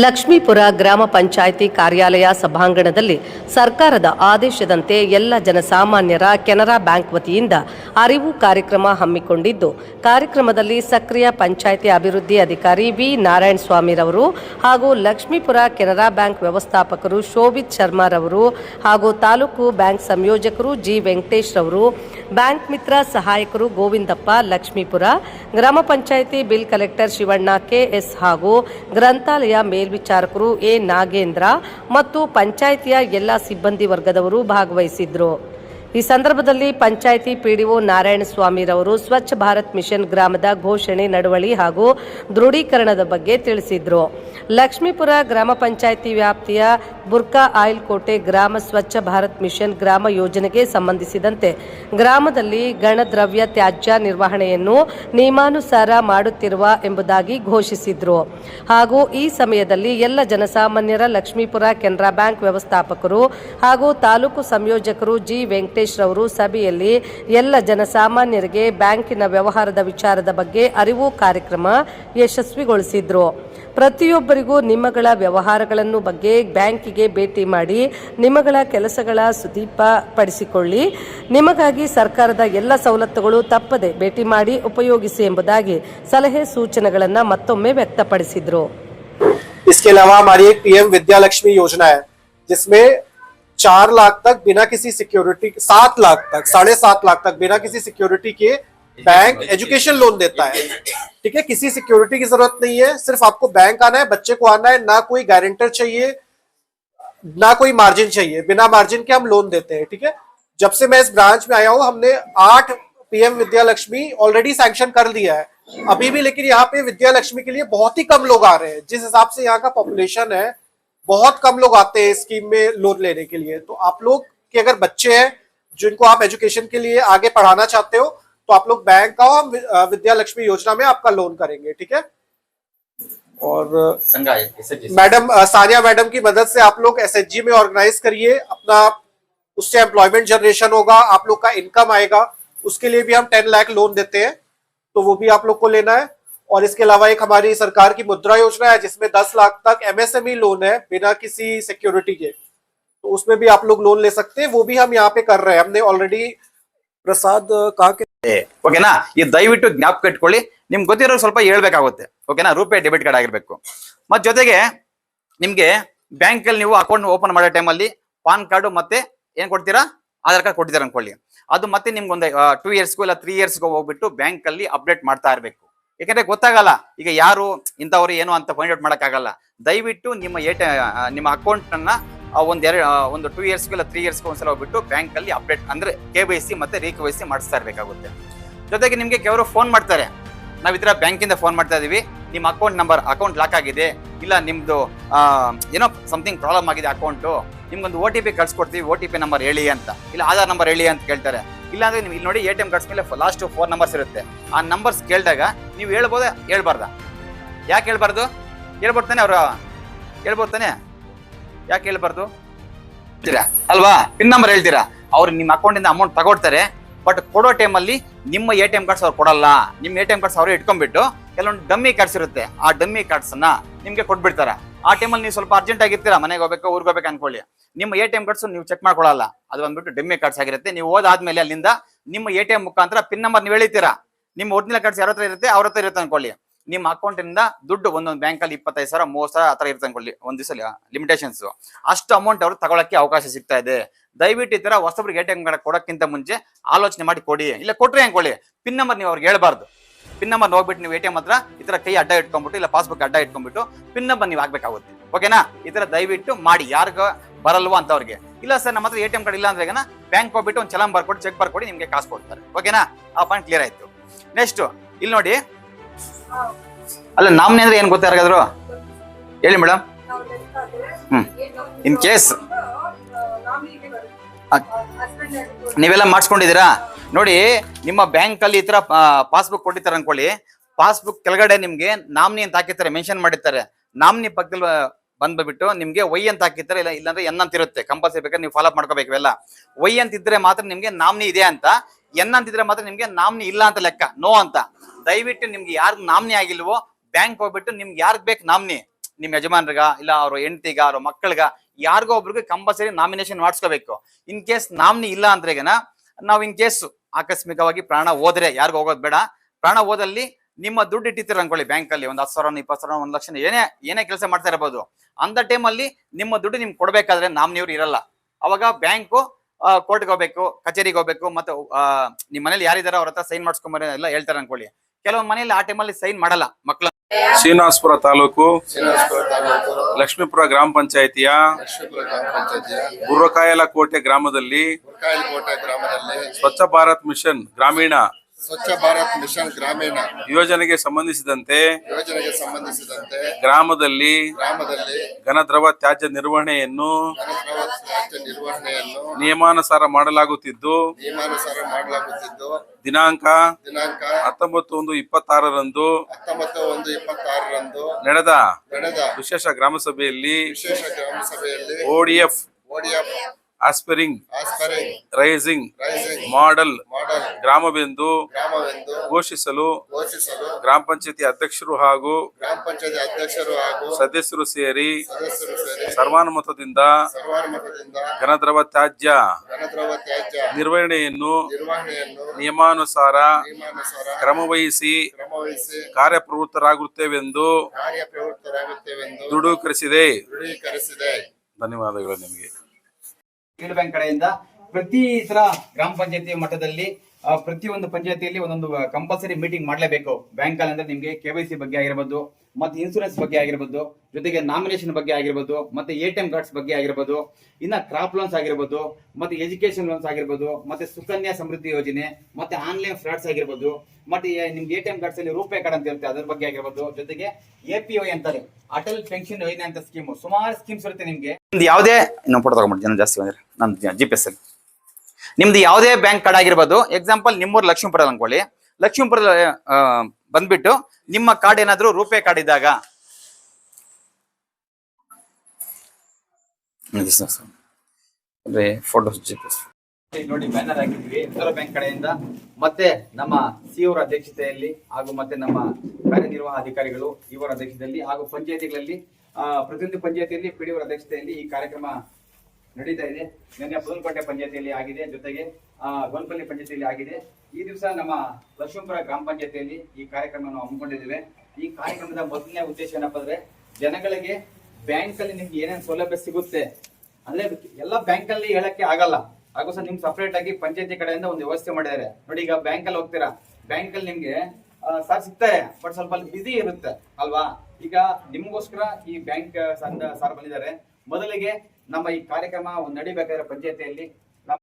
ಲಕ್ಷ್ಮೀಪುರ ಗ್ರಾಮ ಪಂಚಾಯಿತಿ ಕಾರ್ಯಾಲಯ ಸಭಾಂಗಣದಲ್ಲಿ ಸರ್ಕಾರದ ಆದೇಶದಂತೆ ಎಲ್ಲ ಜನಸಾಮಾನ್ಯರ ಕೆನರಾ ಬ್ಯಾಂಕ್ ವತಿಯಿಂದ ಅರಿವು ಕಾರ್ಯಕ್ರಮ ಹಮ್ಮಿಕೊಂಡಿದ್ದು, ಕಾರ್ಯಕ್ರಮದಲ್ಲಿ ಸಕ್ರಿಯ ಪಂಚಾಯಿತಿ ಅಭಿವೃದ್ಧಿ ಅಧಿಕಾರಿ ವಿ. ನಾರಾಯಣ ಸ್ವಾಮಿರವರು ಹಾಗೂ ಲಕ್ಷ್ಮೀಪುರ ಕೆನರಾ ಬ್ಯಾಂಕ್ ವ್ಯವಸ್ಥಾಪಕರು ಶೋಭಿತ್ ಶರ್ಮಾರವರು ಹಾಗೂ ತಾಲೂಕು ಬ್ಯಾಂಕ್ ಸಂಯೋಜಕರು ಜಿ. ವೆಂಕಟೇಶ್ ರವರು ಬ್ಯಾಂಕ್ ಮಿತ್ರ ಸಹಾಯಕರು ಗೋವಿಂದಪ್ಪ, ಲಕ್ಷ್ಮೀಪುರ, ಗ್ರಾಮ panchayat bill collector Shivanna KS ಹಾಗೂ ಗ್ರಂಥಾಲಯ ಮೇಲ್ವಿಚಾರಕರು ಎ ನಾಗೇಂದ್ರ ಮತ್ತು ಪಂಚಾಯಿತಿಯ ಎಲ್ಲ ಸಿಬ್ಬಂದಿ ವರ್ಗದವರು ಭಾಗವಹಿಸಿದ್ರು. ಈ ಸಂದರ್ಭದಲ್ಲಿ ಪಂಚಾಯಿತಿ ಪಿಡಿಒ ನಾರಾಯಣಸ್ವಾಮಿರವರು ಸ್ವಚ್ಛ ಭಾರತ್ ಮಿಷನ್ ಗ್ರಾಮದ ಘೋಷಣೆ ನಡವಳಿ ಹಾಗೂ ದೃಢೀಕರಣದ ಬಗ್ಗೆ ತಿಳಿಸಿದ್ರು. ಲಕ್ಷ್ಮೀಪುರ ಗ್ರಾಮ ಪಂಚಾಯಿತಿ ವ್ಯಾಪ್ತಿಯ ಬುರ್ಕಾ ಆಯಿಲ್ ಕೋಟೆ ಗ್ರಾಮ ಸ್ವಚ್ಛ ಭಾರತ್ ಮಿಷನ್ ಗ್ರಾಮ ಯೋಜನೆಗೆ ಸಂಬಂಧಿಸಿದಂತೆ ಗ್ರಾಮದಲ್ಲಿ ಗಣದ್ರವ್ಯ ತ್ಯಾಜ್ಯ ನಿರ್ವಹಣೆಯನ್ನು ನಿಯಮಾನುಸಾರ ಮಾಡುತ್ತಿರುವ ಎಂಬುದಾಗಿ ಘೋಷಿಸಿದ್ರು. ಹಾಗೂ ಈ ಸಮಯದಲ್ಲಿ ಎಲ್ಲ ಜನಸಾಮಾನ್ಯರ ಲಕ್ಷ್ಮೀಪುರ ಕೆನರಾ ಬ್ಯಾಂಕ್ ವ್ಯವಸ್ಥಾಪಕರು ಹಾಗೂ ತಾಲೂಕು ಸಂಯೋಜಕರು ಜಿ ವೆಂಕಟೇಶ್ ರವರು ಸಭೆಯಲ್ಲಿ ಎಲ್ಲ ಜನಸಾಮಾನ್ಯರಿಗೆ ಬ್ಯಾಂಕಿನ ವ್ಯವಹಾರದ ವಿಚಾರದ ಬಗ್ಗೆ ಅರಿವು ಕಾರ್ಯಕ್ರಮ ಯಶಸ್ವಿಗೊಳಿಸಿದ್ರು ಪ್ರತಿಯೊಬ್ಬರಿಗೂ ನಿಮ್ಮಗಳ ವ್ಯವಹಾರಗಳನ್ನು ಬಗ್ಗೆ ಬ್ಯಾಂಕಿಗೆ ಭೇಟಿ ಮಾಡಿ ನಿಮ್ಮಗಳ ಕೆಲಸಗಳ ಸುದೀಪ ಪಡಿಸಿಕೊಳ್ಳಿ ನಿಮಗಾಗಿ ಸರ್ಕಾರದ ಎಲ್ಲ ಸವಲತ್ತುಗಳು ತಪ್ಪದೆ ಭೇಟಿ ಮಾಡಿ ಉಪಯೋಗಿಸಿ ಎಂಬುದಾಗಿ ಸಲಹೆ ಸೂಚನೆಗಳನ್ನು ಮತ್ತೊಮ್ಮೆ ವ್ಯಕ್ತಪಡಿಸಿದ್ರು इसके अलावा हमारी एक पीएम विद्या लक्ष्मी योजना है जिसमें चार लाख तक बिना किसी सिक्योरिटी सात लाख तक, साढ़े सात लाख तक बिना किसी सिक्योरिटी के बैंक एजुकेशन लोन देता है। ठीक है? किसी सिक्योरिटी की ज़रूरत नहीं है, सिर्फ़ आपको बैंक आना है, बच्चे को आना है, ना कोई गारंटर चाहिए, ना कोई मार्जिन चाहिए। बिना मार्जिन के हम लोन देते हैं, ठीक है? जब से मैं इस ब्रांच में आया हूँ, हमने आठ PM Vidya Lakshmi already sanction कर दिया है। अभी भी, लेकिन यहाँ पे विद्या लक्ष्मी के लिए बहुत ही कम लोग आ रहे हैं। जिस हिसाब से यहाँ का पॉपुलेशन है बहुत कम लोग आते हैं स्कीम में लोन लेने के लिए। तो आप लोग के अगर बच्चे हैं जिनको आप एजुकेशन के लिए आगे पढ़ाना चाहते हो तो आप लोग बैंक आओ हम विद्या लक्ष्मी योजना में आपका लोन करेंगे ठीक है? और मैडम सानिया मैडम की मदद से आप लोग एस में ऑर्गेनाइज करिए। अपना उससे एम्प्लॉयमेंट जनरेशन होगा आप लोग का इनकम आएगा। उसके लिए भी हम टेन लाख लोन देते हैं। तो वो भी आप लोग को लेना है। और इसके अलावा एक हमारी सरकार की मुद्रा योजना है जिसमें दस लाख तक एमएसएमई लोन है बिना किसी सिक्योरिटी के तो उसमें भी आप लोग लोन ले सकते हैं वो भी हम यहाँ पे कर रहे हैं हमने ऑलरेडी प्रसाद अ, कहाँ के ಓಕೆನಾ ಈ ದಯವಿಟ್ಟು ಜ್ಞಾಪಕ ಇಟ್ಕೊಳ್ಳಿ ನಿಮ್ಗೆ ಗೊತ್ತಿರೋ ಸ್ವಲ್ಪ ಹೇಳ್ಬೇಕಾಗುತ್ತೆ ಓಕೆನಾ ರೂಪೇ ಡೆಬಿಟ್ ಕಾರ್ಡ್ ಆಗಿರ್ಬೇಕು ಮತ್ ಜೊತೆಗೆ ನಿಮ್ಗೆ ಬ್ಯಾಂಕ್ ಅಲ್ಲಿ ನೀವು ಅಕೌಂಟ್ ಓಪನ್ ಮಾಡೋ ಟೈಮಲ್ಲಿ ಪಾನ್ ಕಾರ್ಡು ಮತ್ತೆ ಏನ್ ಕೊಡ್ತೀರಾ ಆಧಾರ್ ಕಾರ್ಡ್ ಕೊಟ್ಟಿದ್ದೀರಾ ಅನ್ಕೊಳ್ಳಿ ಅದು ಮತ್ತೆ ನಿಮ್ಗೆ ಒಂದು ಟೂ ಇಯರ್ಸ್ಗೂ ಇಲ್ಲ ತ್ರೀ ಇಯರ್ಸ್ಗೂ ಹೋಗ್ಬಿಟ್ಟು ಬ್ಯಾಂಕ್ ಅಲ್ಲಿ ಅಪ್ಡೇಟ್ ಮಾಡ್ತಾ ಇರಬೇಕು ಯಾಕಂದ್ರೆ ಗೊತ್ತಾಗಲ್ಲ. ಈಗ ಯಾರು ಇಂಥವ್ರು ಏನು ಅಂತ ಫೈಂಡ್ ಔಟ್ ಮಾಡೋಕ್ಕಾಗಲ್ಲ. ದಯವಿಟ್ಟು ನಿಮ್ಮ ಎ ನಿಮ್ಮ ಅಕೌಂಟ್ ಅನ್ನ ಆ, ಒಂದ್ ಎರಡು ಒಂದು ಟೂ ಇಯರ್ಸ್ಗೂ ಇಲ್ಲ ತ್ರೀ ಇಯರ್ಸ್ಗೂ ಒಂದ್ಸಲ ಹೋಗ್ಬಿಟ್ಟು ಬ್ಯಾಂಕ್ ಅಲ್ಲಿ ಅಪ್ಡೇಟ್ ಅಂದ್ರೆ ಕೆ ವೈ ಸಿ ಮತ್ತೆ ರೀ ಕೆ ವೈ ಸಿ ಮಾಡಿಸ್ತಾ ಇರಬೇಕಾಗುತ್ತೆ. ಜೊತೆಗೆ ನಿಮಗೆ ಕೆಲವರು ಫೋನ್ ಮಾಡ್ತಾರೆ. ನಾವು ಇದರ ಬ್ಯಾಂಕ್ ಬ್ಯಾಂಕಿಂದ ಫೋನ್ ಮಾಡ್ತಾ ಇದೀವಿ. ನಿಮ್ಮ ಅಕೌಂಟ್ ನಂಬರ್ ಅಕೌಂಟ್ ಲಾಕ್ ಆಗಿದೆ. ಇಲ್ಲ ನಿಮ್ಮದು ಏನೋ ಸಮಥಿಂಗ್ ಪ್ರಾಬ್ಲಮ್ ಆಗಿದೆ ಅಕೌಂಟು ನಿಮ್ಗೊಂದು ಒ ಟಿ ಪಿ ಕಳ್ಸಿಕೊಡ್ತೀವಿ. ಓ ಟಿ ಪಿ ನಂಬರ್ ಹೇಳಿ ಅಂತ. ಇಲ್ಲ ಆಧಾರ್ ನಂಬರ್ ಹೇಳಿ ಅಂತ ಕೇಳ್ತಾರೆ. ಇಲ್ಲಾಂದ್ರೆ ನೀವು ಇಲ್ಲಿ ನೋಡಿ ಎ ಟಿ ಎಂ ಕಾರ್ಡ್ಸ್ ಮೇಲೆ ಲಾಸ್ಟ್ ಫೋರ್ ನಂಬರ್ಸ್ ಇರುತ್ತೆ. ಆ ನಂಬರ್ಸ್ ಕೇಳಿದಾಗ ನೀವು ಹೇಳ್ಬೋದಾ? ಹೇಳ್ಬಾರ್ದ? ಯಾಕೆ ಹೇಳ್ಬಾರ್ದು? ಹೇಳ್ಬೋದು ತಾನೆ ಅವರು? ಹೇಳ್ಬೋದು ತಾನೆ? ಯಾಕೆ ಹೇಳ್ಬಾರ್ದು? ಅಲ್ವಾ? ಪಿನ್ ನಂಬರ್ ಹೇಳ್ತೀರಾ? ಅವ್ರು ನಿಮ್ಮ ಅಕೌಂಟಿಂದ ಅಮೌಂಟ್ ತಗೊಳ್ತಾರೆ ಬಟ್ ಕೊಡೋ ಟೈಮಲ್ಲಿ ನಿಮ್ಮ ಎ ಟಿ ಎಂ ಕಾರ್ಡ್ಸ್ ಅವ್ರು ಕೊಡಲ್ಲ. ನಿಮ್ಮ ಎ ಟಿ ಎಂ ಕಾರ್ಡ್ಸ್ ಅವ್ರು ಇಟ್ಕೊಂಡ್ಬಿಟ್ಟು, ಕೆಲವೊಂದು ಡಮ್ಮಿ ಕಾರ್ಡ್ಸ್ ಇರುತ್ತೆ. ಆ ಡಮ್ಮಿ ಕಾರ್ಡ್ಸ್ ನಿಮಗೆ ನಿಮ್ಗೆ ಕೊಟ್ಬಿಡ್ತಾರ. ಆ ಟೈಮಲ್ಲಿ ನೀವು ಸ್ವಲ್ಪ ಅರ್ಜೆಂಟ್ ಆಗಿರ್ತೀರಾ, ಮನೆಗೆ ಹೋಗ್ಬೇಕು, ಊರಿಗೆ ಹೋಗ್ಬೇಕು ಅನ್ಕೊಳ್ಳಿ. ನಿಮ್ಮ ಎ ಟಿ ಕಾರ್ಡ್ಸ್ ನೀವು ಚೆಕ್ ಮಾಡ್ಕೊಳ್ಳಲ್ಲ. ಅದು ಬಂದ್ಬಿಟ್ಟು ಡಮ್ಮಿ ಕಾರ್ಡ್ಸ್ ಆಗಿರುತ್ತೆ. ನೀವು ಹೋದಾದ್ಮೇಲೆ ಅಲ್ಲಿಂದ ನಿಮ್ಮ ಎ ಟಿ ಎಂ ಮುಖಾಂತರ ಪಿನ್ ನಂಬರ್ ನೀವು ಹೇಳ್ತೀರಾ ನಿಮ್ಮ ಒರಿಜಿನಲ್ ಕಾರ್ಡ್ಸ್ ಯಾರ ಹತ್ರ ಇರುತ್ತೆ, ಅವ್ರ ಹತ್ರ ಇರುತ್ತೆ ಅನ್ಕೊಳ್ಳಿ. ನಿಮ್ಮ ಅಕೌಂಟಿಂದ ದುಡ್ಡು ಒಂದೊಂದು ಬ್ಯಾಂಕ್ ಅಲ್ಲಿ ಇಪ್ಪತ್ತೈದು ಸಾವಿರ, ಮೂವತ್ತು ಸಾವಿರ ಆತರ ಇರುತ್ತೆ ಅನ್ಕೊಳ್ಳಿ. ಒಂದ್ ದಿವಸ ಲಿಮಿಟೇಷನ್ಸ್ ಅಷ್ಟು ಅಮೌಂಟ್ ಅವರು ತಗೊಳಕ್ಕೆ ಅವಕಾಶ ಸಿಗ್ತಾ ಇದೆ. ದಯವಿಟ್ಟು ಈ ತರ ಹೊಸಬ್ರಿಗೆ ಎ ಟಿ ಎಂ ಕಾರ್ಡ್ ಕೊಡಕ್ಕಿಂತ ಮುಂಚೆ ಆಲೋಚನೆ ಮಾಡಿ ಕೊಡಿ. ಇಲ್ಲ ಕೊಟ್ರಿ ಅನ್ಕೊಳ್ಳಿ. ಪಿನ್ ನಂಬರ್ ನೀವು ಅವ್ರಿಗೆ ಹೇಳ್ಬಾರ್ದು. ಪಿನ್ ನಂಬರ್ ಹೋಗ್ಬಿಟ್ಟು ನೀವು ಎ ಟಿ ಎಂ ಹತ್ರ ಈ ತರ ಕೈ ಅಡ್ಡ ಇಟ್ಕೊಂಡ್ಬಿಟ್ಟು ಇಲ್ಲ ಪಾಸ್ಬುಕ್ ಅಡ್ಡ ಇಟ್ಕೊಂಡ್ಬಿಟ್ಟು ಪಿನ್ ನಂಬರ್ ನೀವು ಹಾಕ್ಬೇಕಾಗುತ್ತೆ. ಓಕೆನಾ ಈ ತರ ದಯವಿಟ್ಟು ಮಾಡಿ. ಯಾರಿಗ ಬರಲ್ವೋ ಅಂತವ್ರಿಗೆ. ಇಲ್ಲ ಸರ್ ನಮ್ಮ ಹತ್ರ ಎ ಟಿ ಎಂ ಕಾರ್ಡ್ ಇಲ್ಲ ಅಂದ್ರೆ ಬ್ಯಾಂಕ್ ಹೋಗ್ಬಿಟ್ಟು ಒಂದು ಚಲಂ ಬರ್ಕೊಟ್ಟು ಚೆಕ್ ಬರ್ಕೊಡಿ ನಿಮ್ಗೆ ಕಾಸು ಕೊಡ್ತಾರೆ. ಓಕೆನಾ ಆ ಪಾಯಿಂಟ್ ಕ್ಲಿಯರ್ ಆಯ್ತು. ನೆಕ್ಸ್ಟ್ ಇಲ್ಲಿ ನೋಡಿ. ಅಲ್ಲ ನಮ್ನೆ ಅಂದ್ರೆ ಏನ್ ಗೊತ್ತಾ ಯಾರಿಗಾದ್ರು? ಹೇಳಿ ಮೇಡಮ್ ಹ್ಮ್. ಇನ್ ಕೇಸ್ ನೀವೆಲ್ಲ ಮಾಡಿಸ್ಕೊಂಡಿದ್ದೀರಾ? ನೋಡಿ, ನಿಮ್ಮ ಬ್ಯಾಂಕ್ ಅಲ್ಲಿ ಈ ತರ ಪಾಸ್ಬುಕ್ ಕೊಟ್ಟಿರ್ತಾರೆ ಅನ್ಕೊಳ್ಳಿ ಪಾಸ್ಬುಕ್ ಕೆಳಗಡೆ ನಿಮ್ಗೆ ನಾಮ್ನಿ ಅಂತ ಹಾಕಿರ್ತಾರೆ, ಮೆನ್ಷನ್ ಮಾಡಿರ್ತಾರೆ. ನಾಮ್ನಿ ಪಕ್ಕದಲ್ಲಿ ಬಂದ್ಬಿಟ್ಟು ನಿಮ್ಗೆ ವೈ ಅಂತ ಹಾಕಿರ್ತಾರೆ, ಇಲ್ಲ, ಇಲ್ಲಾಂದ್ರೆ ಎನ್ ಅಂತ ಇರುತ್ತೆ. ಕಂಪಲ್ಸರಿ ಬೇಕಾದ್ರೆ ನೀವು ಫಾಲೋ ಮಾಡ್ಕೋಬೇಕು ಎಲ್ಲ ವೈ ಅಂತ ಇದ್ರೆ ಮಾತ್ರ ನಿಮ್ಗೆ ನಾಮ್ನಿ ಇದೆ ಅಂತ. ಎನ್ ಅಂತಿದ್ರೆ ಮಾತ್ರ ನಿಮ್ಗೆ ನಾಮ್ನಿ ಇಲ್ಲ ಅಂತ ಲೆಕ್ಕ. ನೋ ಅಂತ. ದಯವಿಟ್ಟು ನಿಮ್ಗೆ ಯಾರು ನಾಮ್ನಿ ಆಗಿಲ್ವೋ, ಬ್ಯಾಂಕ್ ಹೋಗ್ಬಿಟ್ಟು ನಿಮ್ಗೆ ಯಾರ್ಗ್ ಬೇಕು ನಾಮ್ನಿ? ನಿಮ್ ಯಜಮಾನ್ರಿಗ, ಇಲ್ಲ ಅವ್ರ ಹೆಂಡತಿಗ, ಅವ್ರ ಮಕ್ಕಳಿಗ, ಯಾರಿಗೋ ಒಬ್ರಿಗೆ ಕಂಪಲ್ಸರಿ ನಾಮಿನೇಷನ್ ಮಾಡಿಸ್ಕೋಬೇಕು. ಇನ್ ಕೇಸ್ ನಾಮಿನಿ ಇಲ್ಲ ಅಂದ್ರೆ ನಾವು ಇನ್ ಕೇಸ್ ಆಕಸ್ಮಿಕವಾಗಿ ಪ್ರಾಣ ಹೋದ್ರೆ ಯಾರಿಗೂ ಹೋಗೋದು ಬೇಡ. ಪ್ರಾಣ ಹೋದಲ್ಲಿ ನಿಮ್ಮ ದುಡ್ಡು ಇಟ್ಟಿರ್ತೀರ ಅನ್ಕೊಳ್ಳಿ ಬ್ಯಾಂಕ್ ಅಲ್ಲಿ ಒಂದ್ ಹತ್ತು ಸಾವಿರ ಇಪ್ಪತ್ತು ಸಾವಿರ ಒಂದ್ ಲಕ್ಷ ಏನೇ ಏನೇ ಕೆಲಸ ಮಾಡ್ತಾ ಇರಬಹುದು ಅಂತ ಟೈಮಲ್ಲಿ ನಿಮ್ಮ ದುಡ್ಡು ನಿಮ್ಗೆ ಕೊಡ್ಬೇಕಾದ್ರೆ ನಾಮಿನಿಯವ್ರು ಇರಲ್ಲ. ಅವಾಗ ಬ್ಯಾಂಕು ಕೋರ್ಟ್ಗೆ ಹೋಗ್ಬೇಕು, ಕಚೇರಿಗೆ ಹೋಗ್ಬೇಕು, ಮತ್ತೆ ನಿಮ್ಮ ನಿಮ್ ಮನೇಲಿ ಯಾರಿದಾರೋ ಅವ್ರ ಹತ್ರ ಸೈನ್ ಮಾಡಿಸ್ಕೊಂಬರ ಎಲ್ಲ ಹೇಳ್ತಾರೆ ಅನ್ಕೊಳ್ಳಿ. ಕೆಲವೊಂದ್ ಮನೇಲಿ ಆ ಟೈಮಲ್ಲಿ ಸೈನ್ ಮಾಡಲ್ಲ ಮಕ್ಳು. ಶ್ರೀನಿವಾಸಪುರ ತಾಲೂಕು. ಲಕ್ಷ್ಮೀಪುರ ಗ್ರಾಮ ಪಂಚಾಯಿತಿಯ. ಲಕ್ಷ್ಮೀಪುರ ಗ್ರಾಮ ಪಂಚಾಯತಿಯ. ಬುರ್ರಕಾಯಲ ಕೋಟೆ ಗ್ರಾಮದಲ್ಲಿ ಸ್ವಚ್ಛ ಭಾರತ್ ಮಿಷನ್ ಗ್ರಾಮೀಣ ಸ್ವಚ್ಛ ಭಾರತ್ ಮಿಷನ್ ಗ್ರಾಮೀಣ. ಯೋಜನೆಗೆ ಸಂಬಂಧಿಸಿದಂತೆ ಯೋಜನೆಗೆ ಸಂಬಂಧಿಸಿದಂತೆ ಗ್ರಾಮದಲ್ಲಿ ಗ್ರಾಮದಲ್ಲಿ ಘನದ್ರವ ತ್ಯಾಜ್ಯ ನಿರ್ವಹಣೆಯನ್ನು ತ್ಯಾಜ್ಯ ನಿರ್ವಹಣೆಯನ್ನು ನಿಯಮಾನುಸಾರ ಮಾಡಲಾಗುತ್ತಿದ್ದು ನಿಯಮಾನುಸಾರ ಮಾಡಲಾಗುತ್ತಿದ್ದು. ದಿನಾಂಕ ದಿನಾಂಕ ಹತ್ತೊಂಬತ್ತು ಒಂದು ಇಪ್ಪತ್ತಾರರಂದು ಹತ್ತೊಂಬತ್ತು ಒಂದು ಇಪ್ಪತ್ತಾರರಂದು ನಡೆದ ನಡೆದ ವಿಶೇಷ ಗ್ರಾಮಸಭೆಯಲ್ಲಿ ವಿಶೇಷ ಗ್ರಾಮಸಭೆಯಲ್ಲಿ ODF ODF aspiring rising model ಗ್ರಾಮವೆಂದು ಘೋಷಿಸಲು ಘೋಷಿಸಲು ಗ್ರಾಮ ಪಂಚಾಯತಿ ಅಧ್ಯಕ್ಷರು ಹಾಗೂ ಸದಸ್ಯರು ಸೇರಿ ಸರ್ವಾನುಮತದಿಂದ ಘನದ್ರವ ತ್ಯಾಜ್ಯ ನಿರ್ವಹಣೆಯನ್ನು ನಿಯಮಾನುಸಾರ ಕ್ರಮವಹಿಸಿ ಕಾರ್ಯಪ್ರವೃತ್ತರಾಗುತ್ತೇವೆಂದು ದೃಢೀಕರಿಸಿದೆ. ಧನ್ಯವಾದಗಳು ನಿಮಗೆ. ಫೀಲ್ಡ್ ಬ್ಯಾಂಕ್ ಕಡೆಯಿಂದ ಪ್ರತಿ ಸಲ ಗ್ರಾಮ ಪಂಚಾಯತಿ ಮಟ್ಟದಲ್ಲಿ ಪ್ರತಿಯೊಂದು ಪಂಚಾಯತಿಯಲ್ಲಿ ಒಂದೊಂದು ಕಂಪಲ್ಸರಿ ಮೀಟಿಂಗ್ ಮಾಡಲೇಬೇಕು. ಬ್ಯಾಂಕ್ ಅಲ್ಲಿ ಅಂದ್ರೆ ವೈ ಸಿ ಬಗ್ಗೆ ಆಗಿರ್ಬೋದು ಮತ್ತೆ ಇನ್ಸೂರೆನ್ಸ್ ಬಗ್ಗೆ ಆಗಿರ್ಬೋದು, ಜೊತೆಗೆ ನಾಮಿನೇಷನ್ ಬಗ್ಗೆ ಆಗಿರ್ಬೋದು, ಮತ್ತೆ ಎ ಟಿ ಕಾರ್ಡ್ಸ್ ಬಗ್ಗೆ ಆಗಿರ್ಬೋದು, ಇನ್ನ ಕ್ರಾಪ್ ಲೋನ್ಸ್ ಆಗಿರ್ಬೋದು, ಮತ್ತೆ ಎಜುಕೇಶನ್ ಲೋನ್ಸ್ ಆಗಿರ್ಬೋದು, ಮತ್ತೆ ಸುಕನ್ಯಾ ಸಮೃದ್ಧಿ ಯೋಜನೆ, ಮತ್ತೆ ಆನ್ಲೈನ್ ಫ್ರಾಡ್ಸ್ ಆಗಿರ್ಬೋದು, ಮತ್ತೆ ನಿಮ್ಗೆ ಎ ಟಿ ಎಂ ಕಾರ್ಡ್ಸ್ ಅಲ್ಲಿ ರೂಪೇ ಕಾರ್ಡ್ ಅಂತ ಇರುತ್ತೆ, ಅದ್ರ ಬಗ್ಗೆ ಆಗಿರ್ಬೋದು, ಜೊತೆಗೆ ಎ ಪಿ ಐ ಅಂತಾರೆ, ಅಟಲ್ ಪೆನ್ಷನ್ ಯೋಜನೆ ಅಂತ ಸ್ಕೀಮ್ ಸುಮಾರು ಸ್ಕೀಮ್ಸ್ ಇರುತ್ತೆ ನಿಮ್ಗೆ. ನಿಮ್ದು ಯಾವುದೇ, ಇನ್ನೊಂದು ಫೋಟೋ ತಗೊಂಡ್ಬಿಟ್ಟು ಜನ ಜಾಸ್ತಿ ಬಂದ್ರೆ. ನನ್ನ ಜಿ ಪಿ ಎಸ್ ಅಲ್ಲಿ. ನಿಮ್ದು ಯಾವುದೇ ಬ್ಯಾಂಕ್ ಕಾರ್ಡ್ ಆಗಿರ್ಬೋದು ಎಕ್ಸಾಂಪಲ್ ನಿಮ್ಮೂರು ಲಕ್ಷ್ಮೀಪುರ ಅನ್ಕೊಳ್ಳಿ ಲಕ್ಷ್ಮೀಪುರ ಬಂದ್ಬಿಟ್ಟು ನಿಮ್ಮ ಕಾರ್ಡ್ ಏನಾದ್ರು ರೂಪೇ ಕಾರ್ಡ್ ಇದ್ದಾಗ. ಫೋಟೋಸ್ ನೋಡಿ ಬ್ಯಾನರ್ ಹಾಕಿದ್ವಿ ಉತ್ತರ ಬ್ಯಾಂಕ್ ಕಡೆಯಿಂದ. ಮತ್ತೆ ನಮ್ಮ ಸಿ ಅವರ ಅಧ್ಯಕ್ಷತೆಯಲ್ಲಿ ಹಾಗೂ ಮತ್ತೆ ನಮ್ಮ ಕಾರ್ಯನಿರ್ವಾಹ ಅಧಿಕಾರಿಗಳು ಇವರ ಅಧ್ಯಕ್ಷತೆಯಲ್ಲಿ ಹಾಗೂ ಪಂಚಾಯತಿಗಳಲ್ಲಿ ಆ, ಪ್ರತಿಯೊಂದು ಪಂಚಾಯತಿಯಲ್ಲಿ ಪಿ ಡಿ ಅಧ್ಯಕ್ಷತೆಯಲ್ಲಿ ಈ ಕಾರ್ಯಕ್ರಮ ನಡೀತಾ ಇದೆ. ನಿನ್ನೆ ಬದಲಕೋಟೆ ಪಂಚಾಯತಿಯಲ್ಲಿ ಆಗಿದೆ. ಜೊತೆಗೆ ಗೋಲ್ಪಲ್ಲಿ ಪಂಚಾಯತಿಯಲ್ಲಿ ಆಗಿದೆ. ಈ ದಿವಸ ನಮ್ಮ ಲಕ್ಷ್ಮೀಪುರ ಗ್ರಾಮ ಪಂಚಾಯತಿಯಲ್ಲಿ ಈ ಕಾರ್ಯಕ್ರಮವನ್ನು ಹಮ್ಮಿಕೊಂಡಿದ್ದೇವೆ. ಈ ಕಾರ್ಯಕ್ರಮದ ಮೊದಲನೇ ಉದ್ದೇಶ ಏನಪ್ಪ ಅಂದ್ರೆ, ಜನಗಳಿಗೆ ಬ್ಯಾಂಕ್ ಅಲ್ಲಿ ನಿಮ್ಗೆ ಏನೇನು ಸೌಲಭ್ಯ ಸಿಗುತ್ತೆ ಅಂದ್ರೆ, ಎಲ್ಲ ಬ್ಯಾಂಕ್ ಅಲ್ಲಿ ಹೇಳಕ್ಕೆ ಆಗಲ್ಲ. ಹಾಗೂ ಸಹ ನಿಮ್ಗೆ ಸಪರೇಟ್ ಆಗಿ ಪಂಚಾಯತಿ ಕಡೆಯಿಂದ ಒಂದು ವ್ಯವಸ್ಥೆ ಮಾಡಿದ್ದಾರೆ. ನೋಡಿ, ಈಗ ಬ್ಯಾಂಕ್ ಅಲ್ಲಿ ಹೋಗ್ತೀರಾ? ಬ್ಯಾಂಕ್ ಅಲ್ಲಿ ನಿಮ್ಗೆ ಸರ್ ಸಿಗ್ತಾರೆ ಬಟ್ ಸ್ವಲ್ಪ ಅಲ್ಲಿ ಬಿಸಿ ಇರುತ್ತೆ, ಅಲ್ವಾ? ಈಗ ನಿಮ್ಗೋಸ್ಕರ ಈ ಬ್ಯಾಂಕ್ ಸಾರ್ ಬಂದಿದ್ದಾರೆ. ಮೊದಲಿಗೆ ನಮ್ಮ ಈ ಕಾರ್ಯಕ್ರಮ ನಡಿಬೇಕಾದ್ರೆ ಪಂಚಾಯತಿಯಲ್ಲಿ